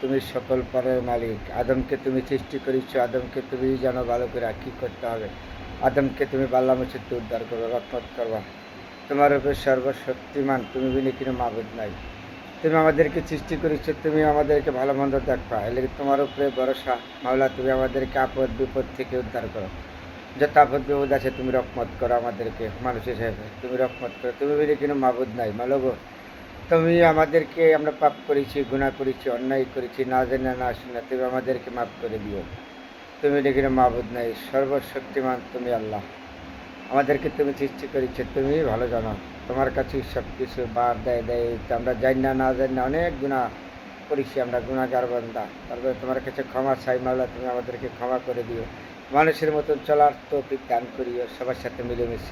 তুমি সকল পরের মালিক। আদমকে তুমি সৃষ্টি করেছ। আদমকে তুমি জানো ভালো করে কী করতে হবে। আদমকে তুমি বাল্লা মুছিতে উদ্ধার করো রক্ষত করবা তোমার উপর সর্বশক্তিমান, তুমি বিনি কিনে মাবুদ নাই। তুমি আমাদেরকে সৃষ্টি করেছ, তুমি আমাদেরকে ভালো মন্দ দেখবা এলে তোমার উপরে ভরসা, মাওলা, তুমি আমাদেরকে আপদ বিপদ থেকে উদ্ধার করো। যত আপদ আছে, তুমি রকমত করো আমাদেরকে। মানুষ হিসেবে তুমি রকমত করো। তুমি বিনি কিনে মাবুদ নাই মালগ তুমি আমাদেরকে, আমরা পাপ করেছি গুণা করেছি, অন্যায় করেছি, না জেনে, না শুনে, তুমি আমাদেরকে মাফ করে দিও। তুমি দেখি মাবুদ নাই, সর্বশক্তিমান তুমি আল্লাহ। আমাদেরকে তুমি সৃষ্টি করেছ, তুমি ভালো জানো। তোমার কাছে সব কিছু বার দেয় দেয়। আমরা জানি না না জানি না, অনেক গুণা করেছি আমরা গুণাগার বান্দা। তারপরে তোমার কাছে ক্ষমা চাই, মাওলা, তুমি আমাদেরকে ক্ষমা করে দিও। মানুষের মতন চলার তো দান করিও সবার সাথে মিলেমিশে।